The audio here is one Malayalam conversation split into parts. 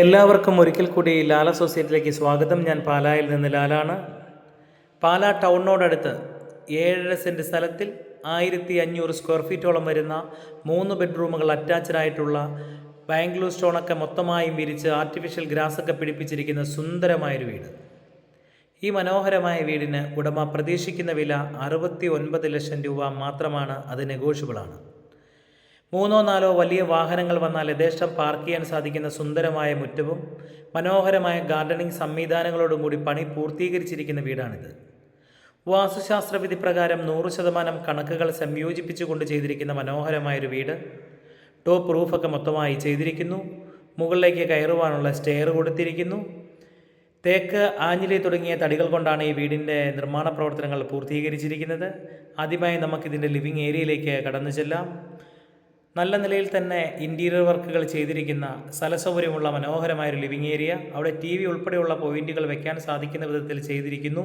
എല്ലാവർക്കും ഒരിക്കൽ കൂടി ലാല സൊസൈറ്റിയിലേക്ക് സ്വാഗതം. ഞാൻ പാലായിൽ നിന്ന് ലാലാണ്. പാലാ ടൗണിനോടടുത്ത് ഏഴര സെന്റ് സ്ഥലത്തിൽ ആയിരത്തി അഞ്ഞൂറ് സ്ക്വയർ ഫീറ്റോളം വരുന്ന മൂന്ന് ബെഡ്റൂമുകൾ അറ്റാച്ച്ഡ് ആയിട്ടുള്ള ബാംഗ്ലൂർ സ്റ്റോണൊക്കെ മൊത്തമായും വിരിച്ച് ആർട്ടിഫിഷ്യൽ ഗ്രാസൊക്കെ പിടിപ്പിച്ചിരിക്കുന്ന സുന്ദരമായൊരു വീട്. ഈ മനോഹരമായ വീടിന് ഉടമ പ്രതീക്ഷിക്കുന്ന വില അറുപത്തി ഒൻപത് ലക്ഷം രൂപ മാത്രമാണ്. അത് നെഗോഷ്യബിളാണ് മൂന്നോ നാലോ വലിയ വാഹനങ്ങൾ വന്നാൽ യഥേഷ്ടം പാർക്ക് ചെയ്യാൻ സാധിക്കുന്ന സുന്ദരമായ മുറ്റവും മനോഹരമായ ഗാർഡനിങ് സംവിധാനങ്ങളോടുകൂടി പണി പൂർത്തീകരിച്ചിരിക്കുന്ന വീടാണിത്. വാസ്തുശാസ്ത്ര വിധി പ്രകാരം നൂറ് ശതമാനം കണക്കുകൾ സംയോജിപ്പിച്ചുകൊണ്ട് ചെയ്തിരിക്കുന്ന മനോഹരമായൊരു വീട്. ടോപ്പ് റൂഫൊക്കെ മൊത്തമായി ചെയ്തിരിക്കുന്നു. മുകളിലേക്ക് കയറുവാനുള്ള സ്റ്റെയർ കൊടുത്തിരിക്കുന്നു. തേക്ക് ആഞ്ഞിലി തുടങ്ങിയ തടികൾ കൊണ്ടാണ് ഈ വീടിന്റെ നിർമ്മാണ പ്രവർത്തനങ്ങൾ പൂർത്തീകരിച്ചിരിക്കുന്നത്. ആദ്യമായി നമുക്കിതിന്റെ ലിവിങ് ഏരിയയിലേക്ക് കടന്നു ചെല്ലാം. നല്ല നിലയിൽ തന്നെ ഇന്റീരിയർ വർക്കുകൾ ചെയ്തിരിക്കുന്ന സ്ഥലസൗകര്യമുള്ള മനോഹരമായ ഒരു ലിവിങ് ഏരിയ അവിടെ ടി വി ഉൾപ്പെടെയുള്ള പോയിന്റുകൾ വെക്കാൻ സാധിക്കുന്ന വിധത്തിൽ ചെയ്തിരിക്കുന്നു.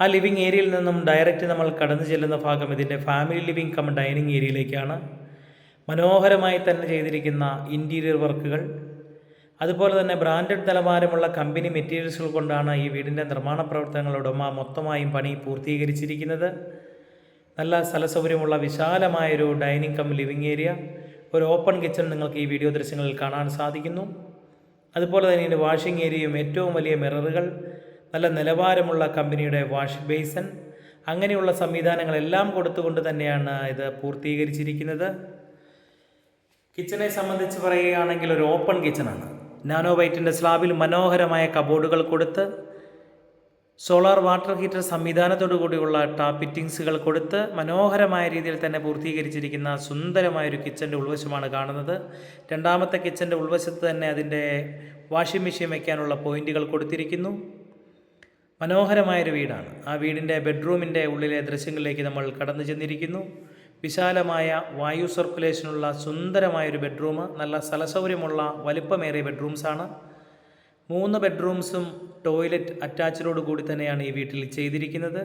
ആ ലിവിങ് ഏരിയയിൽ നിന്നും ഡയറക്റ്റ് നമ്മൾ കടന്നു ചെല്ലുന്ന ഭാഗം ഇതിന്റെ ഫാമിലി ലിവിങ് കം ഡൈനിങ് ഏരിയയിലേക്കാണ് മനോഹരമായി തന്നെ ചെയ്തിരിക്കുന്ന ഇന്റീരിയർ വർക്കുകൾ അതുപോലെ തന്നെ ബ്രാൻഡഡ് നിലവാരമുള്ള കമ്പനി മെറ്റീരിയൽസുകൾ കൊണ്ടാണ് ഈ വീടിന്റെ നിർമ്മാണ പ്രവർത്തനങ്ങളുടെ ഉടമ മൊത്തമായും പണി പൂർത്തീകരിച്ചിരിക്കുന്നത്. നല്ല സ്ഥലസൗകര്യമുള്ള വിശാലമായൊരു ഡൈനിങ് കം ലിവിങ് ഏരിയ. ഒരു ഓപ്പൺ കിച്ചൺ നിങ്ങൾക്ക് ഈ വീഡിയോ ദൃശ്യങ്ങളിൽ കാണാൻ സാധിക്കുന്നു. അതുപോലെ തന്നെ ഇതിന്റെ വാഷിംഗ് ഏരിയയും ഏറ്റവും വലിയ മിററുകൾ നല്ല നിലവാരമുള്ള കമ്പനിയുടെ വാഷ് ബേസൺ അങ്ങനെയുള്ള സംവിധാനങ്ങളെല്ലാം കൊടുത്തുകൊണ്ട് തന്നെയാണ് ഇത് പൂർത്തീകരിച്ചിരിക്കുന്നത്. കിച്ചനെ സംബന്ധിച്ച് പറയുകയാണെങ്കിൽ ഒരു ഓപ്പൺ കിച്ചണാണ്. നാനോ വൈറ്റിന്റെ സ്ലാബിൽ മനോഹരമായ കബോർഡുകൾ കൊടുത്ത് സോളാർ വാട്ടർ ഹീറ്റർ സംവിധാനത്തോടു കൂടിയുള്ള ടാപ്പ് ഫിറ്റിങ്സുകൾ കൊടുത്ത് മനോഹരമായ രീതിയിൽ തന്നെ പൂർത്തീകരിച്ചിരിക്കുന്ന സുന്ദരമായൊരു കിച്ചന്റെ ഉൾവശമാണ് കാണുന്നത്. രണ്ടാമത്തെ കിച്ചന്റെ ഉൾവശത്ത് തന്നെ അതിന്റെ വാഷിംഗ് മെഷീൻ വയ്ക്കാനുള്ള പോയിന്റുകൾ കൊടുത്തിരിക്കുന്നു. മനോഹരമായൊരു വീടാണ്. ആ വീടിന്റെ ബെഡ്റൂമിന്റെ ഉള്ളിലെ ദൃശ്യങ്ങളിലേക്ക് നമ്മൾ കടന്നു ചെന്നിരിക്കുന്നു. വിശാലമായ വായു സർക്കുലേഷനുള്ള സുന്ദരമായൊരു ബെഡ്റൂം നല്ല സ്ഥലസൗകര്യമുള്ള വലിപ്പമേറിയ ബെഡ്റൂംസാണ്. മൂന്ന് ബെഡ്റൂംസും ടോയ്ലറ്റ് അറ്റാച്ചഡോട് കൂടി തന്നെയാണ് ഈ വീട്ടിൽ ചെയ്തിരിക്കുന്നത്.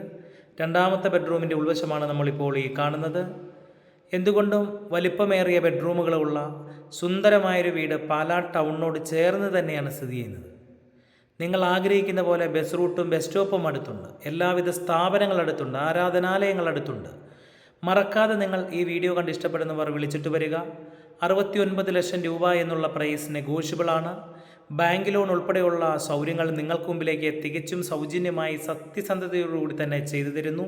രണ്ടാമത്തെ ബെഡ്റൂമിന്റെ ഉൾവശമാണ് നമ്മളിപ്പോൾ ഈ കാണുന്നത്. എന്തുകൊണ്ടും വലിപ്പമേറിയ ബെഡ്റൂമുകളുള്ള സുന്ദരമായൊരു വീട് പാലാ ടൗണിനോട് ചേർന്ന് തന്നെയാണ് സ്ഥിതി ചെയ്യുന്നത്. നിങ്ങൾ ആഗ്രഹിക്കുന്ന പോലെ ബസ് റൂട്ടും ബസ് സ്റ്റോപ്പും അടുത്തുണ്ട്. എല്ലാവിധ സ്ഥാപനങ്ങൾ അടുത്തുണ്ട്. ആരാധനാലയങ്ങൾ അടുത്തുണ്ട്. മറക്കാതെ നിങ്ങൾ ഈ വീഡിയോ കണ്ട് ഇഷ്ടപ്പെടുന്നവർ വിളിച്ചിട്ട് വരിക. അറുപത്തി ലക്ഷം രൂപ എന്നുള്ള പ്രൈസ് നെഗോഷ്യബിൾ ആണ് ബാങ്ക് ലോൺ ഉൾപ്പെടെയുള്ള സൗകര്യങ്ങൾ നിങ്ങൾക്ക് മുമ്പിലേക്ക് തികച്ചും സൗജന്യമായി സത്യസന്ധതയോടുകൂടി തന്നെ ചെയ്തു തരുന്നു.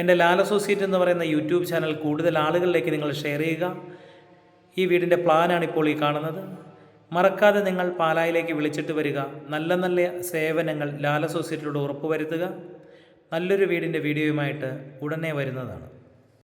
എന്റെ ലാൽ അസോസിയേറ്റ് എന്ന് പറയുന്ന യൂട്യൂബ് ചാനൽ കൂടുതൽ ആളുകളിലേക്ക് നിങ്ങൾ ഷെയർ ചെയ്യുക. ഈ വീടിന്റെ പ്ലാനാണ് ഇപ്പോൾ ഈ കാണുന്നത്. മറക്കാതെ നിങ്ങൾ പാലായിലേക്ക് വിളിച്ചിട്ട് വരിക. നല്ല നല്ല സേവനങ്ങൾ ലാൽ അസോസിയേറ്റിലൂടെ ഉറപ്പുവരുത്തുക. നല്ലൊരു വീടിന്റെ വീഡിയോയുമായിട്ട് ഉടനെ വരുന്നതാണ്.